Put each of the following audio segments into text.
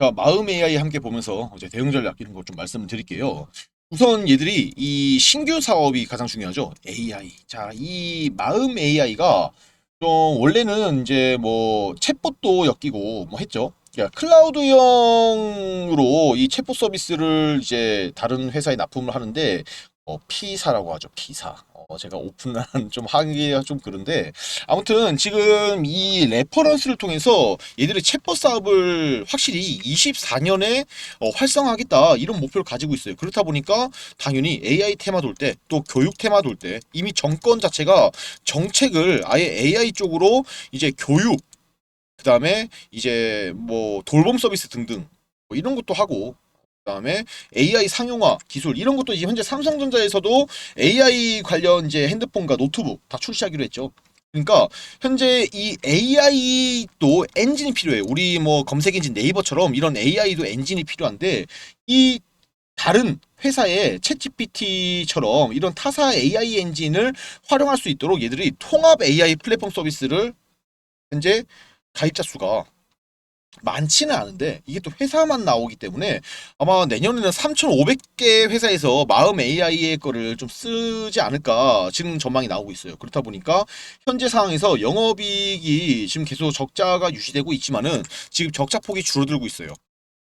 자, 마음 AI 함께 보면서 이제 대응 전략 이런 거좀 말씀을 드릴게요. 우선 얘들이 이 신규 사업이 가장 중요하죠. AI. 자, 이 마음 AI가 좀 원래는 이제 뭐 챗봇도 엮이고 뭐 했죠. 그러니까 클라우드형으로 이 챗봇 서비스를 이제 다른 회사에 납품을 하는데 어, P사라고 하죠. P사. 어, 제가 오픈한 좀 하기가 좀 그런데 아무튼 지금 이 레퍼런스를 통해서 얘들이 챗봇 사업을 확실히 24년에 어, 활성화하겠다 이런 목표를 가지고 있어요. 그렇다 보니까 당연히 AI 테마 돌 때 또 교육 테마 돌 때 이미 정권 자체가 정책을 아예 AI 쪽으로 이제 교육 그다음에 이제 뭐 돌봄 서비스 등등 뭐 이런 것도 하고 그다음에 AI 상용화 기술 이런 것도 이제 현재 삼성전자에서도 AI 관련 이제 핸드폰과 노트북 다 출시하기로 했죠. 그러니까 현재 이 AI도 엔진이 필요해요. 우리 뭐 검색 엔진 네이버처럼 이런 AI도 엔진이 필요한데 이 다른 회사의 챗GPT처럼 이런 타사 AI 엔진을 활용할 수 있도록 얘들이 통합 AI 플랫폼 서비스를 현재 가입자 수가 많지는 않은데 이게 또 회사만 나오기 때문에 아마 내년에는 3,500개 회사에서 마음 AI의 거를 좀 쓰지 않을까 지금 전망이 나오고 있어요. 그렇다 보니까 현재 상황에서 영업이익이 지금 계속 적자가 유지되고 있지만은 지금 적자 폭이 줄어들고 있어요.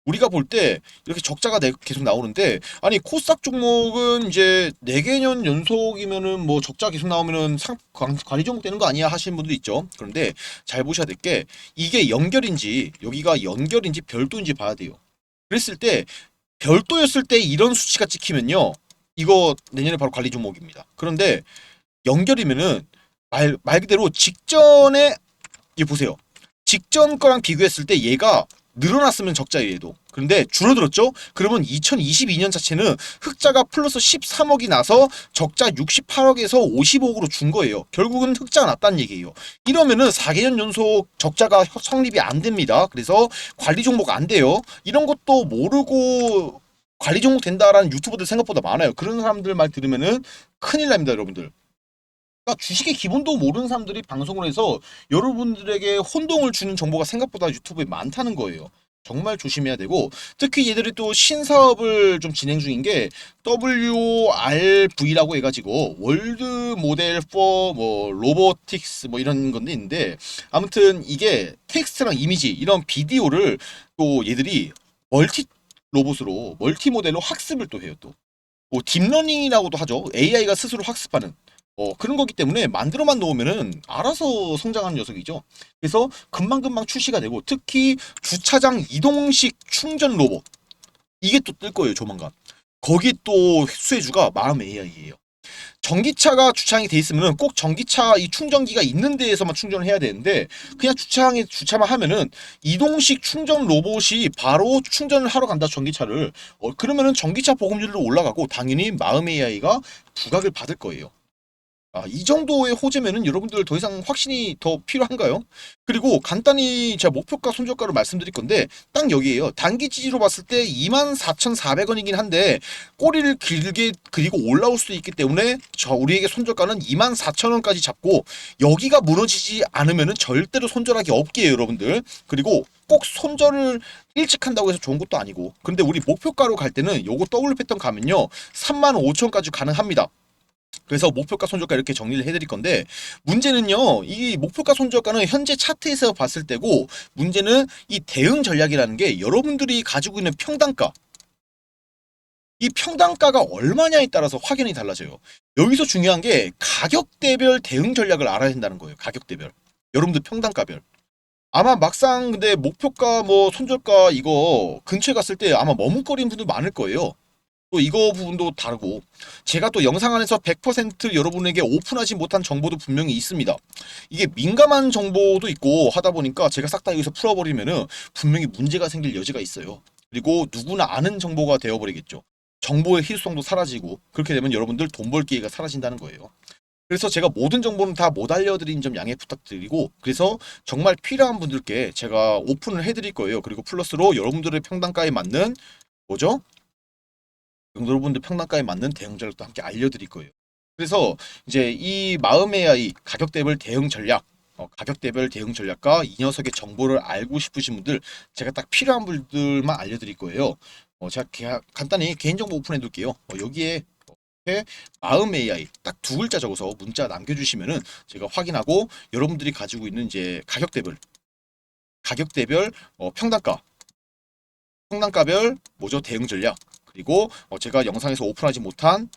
우리가 볼 때 이렇게 적자가 내- 계속 나오는데 아니 코스닥 종목은 이제 4개년 연속이면은 뭐 적자 계속 나오면은 관리 종목 되는 거 아니야 하시는 분도 있죠. 그런데 잘 보셔야 될 게 이게 연결인지 여기가 연결인지 별도인지 봐야 돼요. 그랬을 때 별도였을 때 이런 수치가 찍히면요. 이거 내년에 바로 관리 종목입니다. 그런데 연결이면은 말, 말 그대로 직전에 이 보세요. 직전 거랑 비교했을 때 얘가 늘어났으면 적자예요, 얘도. 그런데 줄어들었죠? 그러면 2022년 자체는 흑자가 플러스 13억이 나서 적자 68억에서 55억으로 준 거예요. 결국은 흑자가 났다는 얘기예요. 이러면은 4개년 연속 적자가 성립이 안 됩니다. 그래서 관리 종목 안 돼요. 이런 것도 모르고 관리 종목 된다라는 유튜버들 생각보다 많아요. 그런 사람들 말 들으면은 큰일 납니다, 여러분들. 그러니까 주식의 기본도 모르는 사람들이 방송을 해서 여러분들에게 혼동을 주는 정보가 생각보다 유튜브에 많다는 거예요. 정말 조심해야 되고 특히 얘들이 또 신사업을 좀 진행 중인 게 WRV라고 해가지고 월드 모델 4뭐 로보틱스 뭐 이런 건데 있는데 아무튼 이게 텍스트랑 이미지 이런 비디오를 또 얘들이 멀티 로봇으로 멀티 모델로 학습을 또 해요 또. 뭐 딥러닝이라고도 하죠. AI가 스스로 학습하는 어, 그런 거기 때문에 만들어만 놓으면은 알아서 성장하는 녀석이죠. 그래서 금방금방 출시가 되고 특히 주차장 이동식 충전 로봇 이게 또 뜰 거예요 조만간. 거기 또 수혜주가 마음 AI예요. 전기차가 주차장이 돼 있으면은 꼭 전기차 이 충전기가 있는 데에서만 충전을 해야 되는데 그냥 주차장에 주차만 하면은 이동식 충전 로봇이 바로 충전을 하러 간다 전기차를 어, 그러면은 전기차 보급률도 올라가고 당연히 마음 AI가 부각을 받을 거예요. 아, 이 정도의 호재면은 여러분들 더 이상 확신이 더 필요한가요? 그리고 간단히 제가 목표가 손절가를 말씀드릴 건데 딱 여기에요. 단기 지지로 봤을 때 24,400원이긴 한데 꼬리를 길게 그리고 올라올 수도 있기 때문에 저 우리에게 손절가는 24,000원까지 잡고 여기가 무너지지 않으면은 절대로 손절하기 없게요, 여러분들. 그리고 꼭 손절을 일찍 한다고 해서 좋은 것도 아니고. 근데 우리 목표가로 갈 때는 요거 더블 패턴 가면요. 35,000원까지 가능합니다. 그래서 목표가 손절가 이렇게 정리를 해드릴 건데 문제는요 이 목표가 손절가는 현재 차트에서 봤을 때고 문제는 이 대응 전략이라는 게 여러분들이 가지고 있는 평단가. 이 평단가가 얼마냐에 따라서 확연히 달라져요. 여기서 중요한 게 가격대별 대응 전략을 알아야 된다는 거예요 가격대별. 여러분들 평단가별. 아마 막상 근데 목표가 뭐 손절가 이거 근처에 갔을 때 아마 머뭇거리는 분들 많을 거예요 또 이거 부분도 다르고 제가 또 영상 안에서 100% 여러분에게 오픈하지 못한 정보도 분명히 있습니다. 이게 민감한 정보도 있고 하다 보니까 제가 싹 다 여기서 풀어버리면은 분명히 문제가 생길 여지가 있어요. 그리고 누구나 아는 정보가 되어버리겠죠. 정보의 희소성도 사라지고 그렇게 되면 여러분들 돈 벌 기회가 사라진다는 거예요. 그래서 제가 모든 정보는 다 못 알려드린 점 양해 부탁드리고 그래서 정말 필요한 분들께 제가 오픈을 해드릴 거예요. 그리고 플러스로 여러분들의 평단가에 맞는 뭐죠? 여러분들 평단가에 맞는 대응 전략도 함께 알려드릴 거예요. 그래서 이제 이 마음 AI 가격 대별 대응 전략 어, 가격 대별 대응 전략과 이 녀석의 정보를 알고 싶으신 분들 제가 딱 필요한 분들만 알려드릴 거예요. 어, 제가 개- 간단히 개인정보 오픈해 둘게요. 어, 여기에 마음 AI 딱 두 글자 적어서 문자 남겨주시면은 제가 확인하고 여러분들이 가지고 있는 이제 가격 대별 가격 대별 어, 평단가 평단가별 뭐죠 대응 전략 그리고 어, 제가 영상에서 오픈하지 못한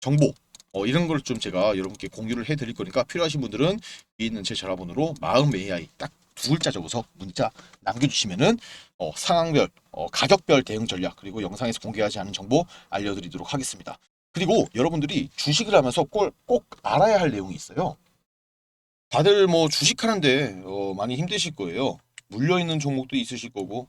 정보 어, 이런 걸 좀 제가 여러분께 공유를 해드릴 거니까 필요하신 분들은 위에 있는 제 전화번호로 마음 AI 딱 두 글자 적어서 문자 남겨주시면은 어, 상황별 어, 가격별 대응 전략 그리고 영상에서 공개하지 않은 정보 알려드리도록 하겠습니다. 그리고 여러분들이 주식을 하면서 꼭, 꼭 알아야 할 내용이 있어요. 다들 뭐 주식하는데 어, 많이 힘드실 거예요. 물려 있는 종목도 있으실 거고